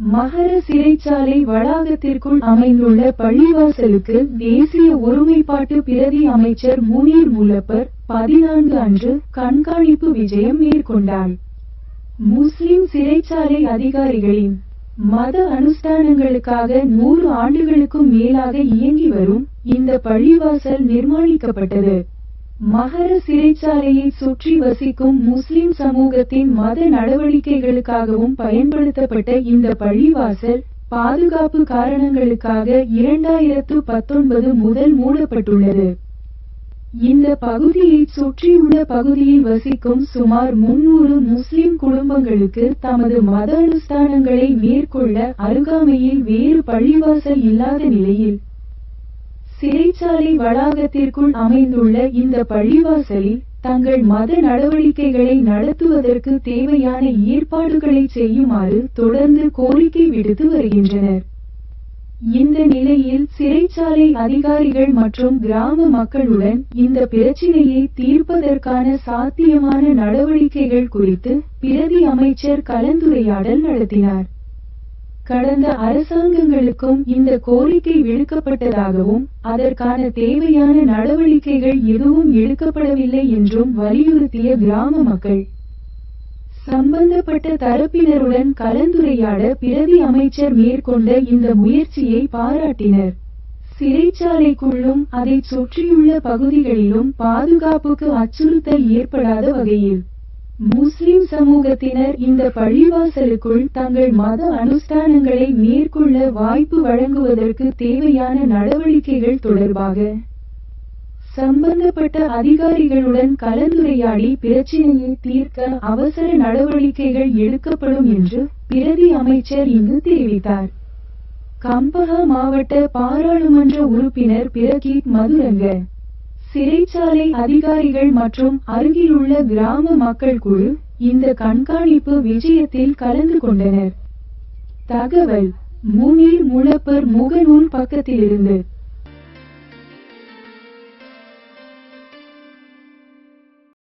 மகர சிறைச்சாலை வளாகத்திற்குள் அமைந்துள்ள பள்ளிவாசலுக்கு தேசிய ஒருமைப்பாட்டு பிரதி அமைச்சர் முனீர் முல்லப்பர் பதினான்கு அன்று கண்காணிப்பு விஜயம் மேற்கொண்டார். முஸ்லிம் சிறைச்சாலை அதிகாரிகளின் மத அனுஷ்டானங்களுக்காக நூறு ஆண்டுகளுக்கும் மேலாக இயங்கி வரும் இந்த பள்ளிவாசல் நிர்மாணிக்கப்பட்டது. மகர சிறைச்சாலையை சுற்றி வசிக்கும் முஸ்லிம் சமூகத்தின் மத நடவடிக்கைகளுக்காகவும் பயன்படுத்தப்பட்ட இந்த பள்ளிவாசல் பாதுகாப்பு காரணங்களுக்காக இரண்டாயிரத்து பத்தொன்பது முதல் மூடப்பட்டுள்ளது. இந்த பகுதியை சுற்றியுள்ள பகுதியில் வசிக்கும் சுமார் முன்னூறு முஸ்லிம் குடும்பங்களுக்கு தமது மத அனுஷ்டானங்களை மேற்கொள்ள அருகாமையில் வேறு பள்ளிவாசல் இல்லாத நிலையில் சிறைச்சாலை வளாகத்திற்குள் அமைந்துள்ள இந்த பள்ளிவாசலில் தங்கள் மத நடவடிக்கைகளை நடத்துவதற்கு தேவையான ஏற்பாடுகளை செய்யுமாறு தொடர்ந்து கோரிக்கை விடுத்து வருகின்றனர். இந்த நிலையில் சிறைச்சாலை அதிகாரிகள் மற்றும் கிராம மக்களுடன் இந்த பிரச்சினையை தீர்ப்பதற்கான சாத்தியமான நடவடிக்கைகள் குறித்து பிரதி அமைச்சர் கலந்துரையாடல் நடத்தினார். கடந்த அரசாங்கங்களுக்கும் இந்த கோரிக்கை விடுக்கப்பட்டதாகவும் அதற்கான தேவையான நடவடிக்கைகள் எதுவும் எடுக்கப்படவில்லை என்றும் வலியுறுத்திய கிராம மக்கள். சம்பந்தப்பட்ட தரப்பினருடன் கலந்துரையாட பிரதி அமைச்சர் மேற்கொண்ட இந்த முயற்சியை பாராட்டினர். சிறைச்சாலைக்குள்ளும் அதைச் சுற்றியுள்ள பகுதிகளிலும் பாதுகாப்புக்கு அச்சுறுத்தல் ஏற்படாத வகையில். முஸ்லிம் சமூகத்தினர் இந்த பள்ளிவாசலுக்குள் தங்கள் மத அனுஷ்டானங்களை மேற்கொள்ள வாய்ப்பு வழங்குவதற்கு தேவையான நடவடிக்கைகள் தொடர்பாக சம்பந்தப்பட்ட அதிகாரிகளுடன் கலந்துரையாடி பிரச்சினையை தீர்க்க அவசர நடவடிக்கைகள் எடுக்கப்படும் என்று பிரதி அமைச்சர் இங்கு தெரிவித்தார். கம்பஹா மாவட்ட பாராளுமன்ற உறுப்பினர் பிரகீத் மதுரங்க சிறைச்சாலை அதிகாரிகள் மற்றும் அருகிலுள்ள கிராம மக்கள் குழு இந்த கண்காணிப்பு விஜயத்தில் கலந்து கொண்டனர். தகவல் முனீர் முழப்பர் முகநூல் பக்கத்திலிருந்து.